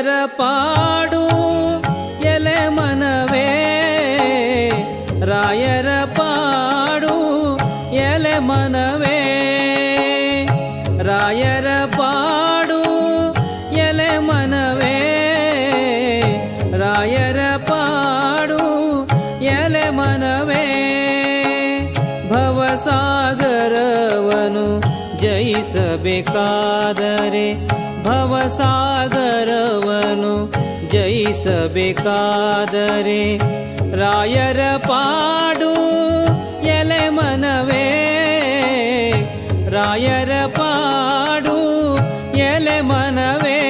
ರಾಯರ ಪಾಡು ಎಲೆ ಮನವೇ ರಾಯರ ಪಾಡು ಎಲೆ ಮನವೇ ರಾಯರ ಪಾಡು ಎಲೆ ಮನವೇ ರಾಯರ ಪಾಡು ಎಲೆ ಮನವೇ ಜಯಿಸಬೇಕಾದರೆ ಭವಸಾಗರವನು ಜಯಿಸಬೇಕಾದರೆ ರಾಯರ ಪಾಡು ಎಲೆ ಮನವೇ. ರಾಯರ ಪಾಡು ಎಲೆ ಮನವೇ.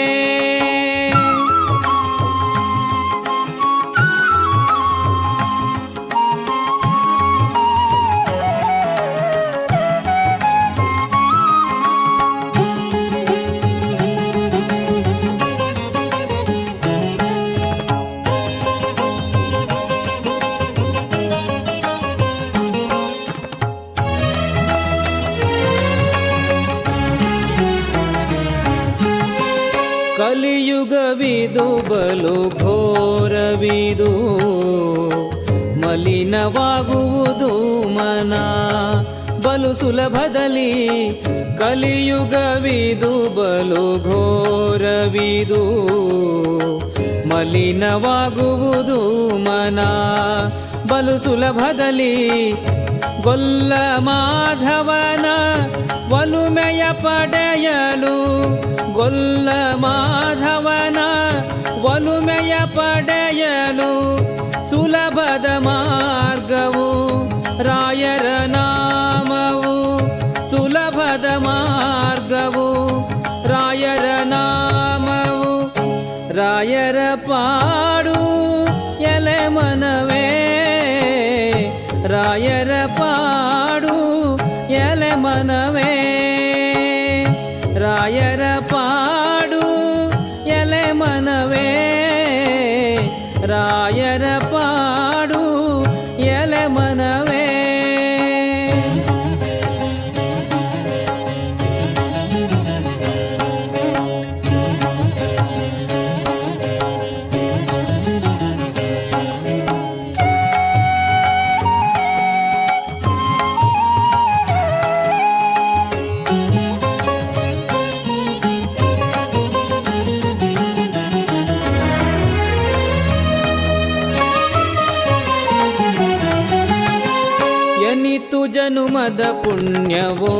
ಕಲಿಯುಗವಿದು ಬಲು ಘೋರವಿದು, ಮಲಿನವಾಗುವುದು ಮನ. ಬಲು ಸುಲಭದಲ್ಲಿ ಕಲಿಯುಗವಿದು, ಬಲು ಘೋರವಿದು, ಮಲಿನವಾಗುವುದು ಮನ. ಬಲು ಸುಲಭದಲ್ಲಿ ಗೊಲ್ಲ ಮಾಧವನ ಒಲುಮೆಯ ಪಡೆಯಲು ಗೊಲ್ಲ ಮಾಧವನ ಸುಲಭದ ಮಾರ್ಗವು ರಾಯರ ನಾಮವು ಸುಲಭದ ಮಾರ್ಗವು ರಾಯರ ನಾಮವು ರಾಯರ ಪಾಡು ಎಲೆ ಮನವೇ ರಾಯರ ಪಾಡು ಎಲೆ ಮನವೇ ರಾಯರ ಜನುಮದ ಪುಣ್ಯವೋ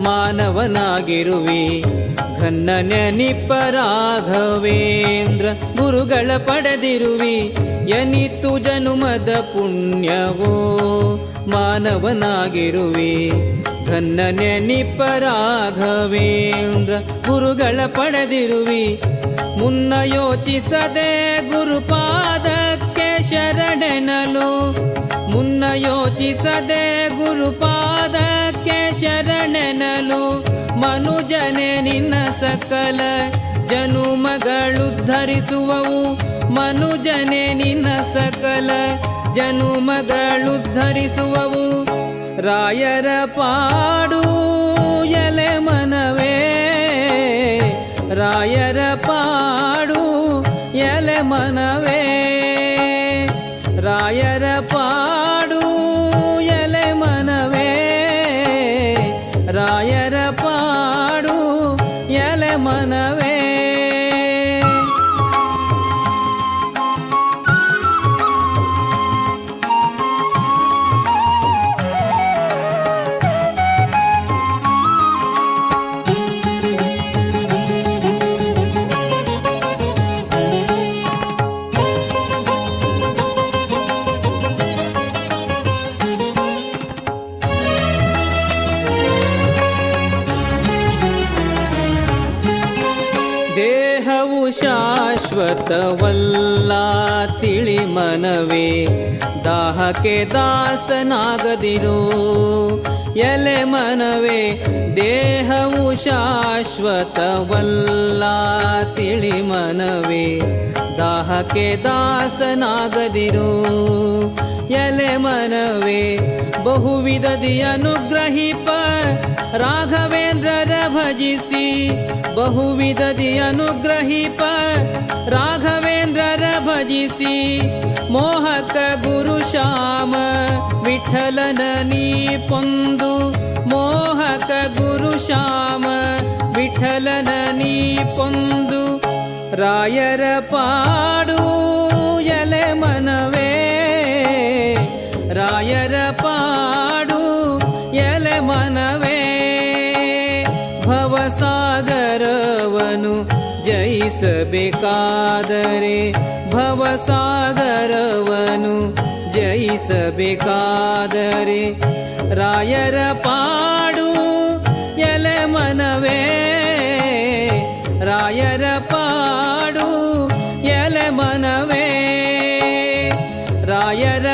ಮಾನವನಾಗಿರುವಿ. ಘನ್ನ ನೆನಿಪ ರಾಘವೇಂದ್ರ ಗುರುಗಳ ಪಡೆದಿರುವಿ. ಎನಿತು ಜನುಮದ ಪುಣ್ಯವೋ ಮಾನವನಾಗಿರುವಿ. ಘನ್ನ ನೆನಿಪ ರಾಘವೇಂದ್ರ ಗುರುಗಳ ಪಡೆದಿರುವಿ. ಮುನ್ನ ಯೋಚಿಸದೆ ಗುರುಪಾದಕ್ಕೆ ಶರಣೆನಲು ಮುನ್ನ ಯೋಚಿಸದೆ ಗುರುಪಾದಕ್ಕೆ ಶರಣೆನಲು ಮನುಜನೆ ನಿನ್ನ ಸಕಲ ಜನುಮಗಳುದ್ಧರಿಸುವವು ಮನುಜನೆ ನಿನ್ನ ಸಕಲ ಜನುಮಗಳುದ್ಧರಿಸುವವು ರಾಯರ ಪಾಡು ಎಲೆ ಮನವೇ ರಾಯರ ಶಾಶ್ವತವಲ್ಲ ತಿಳಿ ಮನವೇ. ದಾಹಕ್ಕೆ ದಾಸನಾಗದಿರು. ಎಲೆ ಮನವೇ, ದೇಹವು ಶಾಶ್ವತವಲ್ಲ ತಿಳಿ ಮನವೇ. ದಾಹಕ್ಕೆ ದಾಸನಾಗದಿರು. ಎಲೆ ಮನವೇ, ಬಹುವಿಧದಿ ಅನುಗ್ರಹಿಪ. ರಾಘವೇಂದ್ರರ ಭಜಿಸಿ. बहुविधदि अनुग्रहीप राघवेन्द्रर भजिसि मोहक गुरुश्याम विठलननी पन्दु मोहक गुरुश्याम विठलननी पन्दु रायर पाडु यल मनवे रायर पाडु यल मनवे भवसा गरवनु जयसरे भवनु जयस बकादरे रायर पाडु यल मनवे रायर पाडु यल मनवे रायर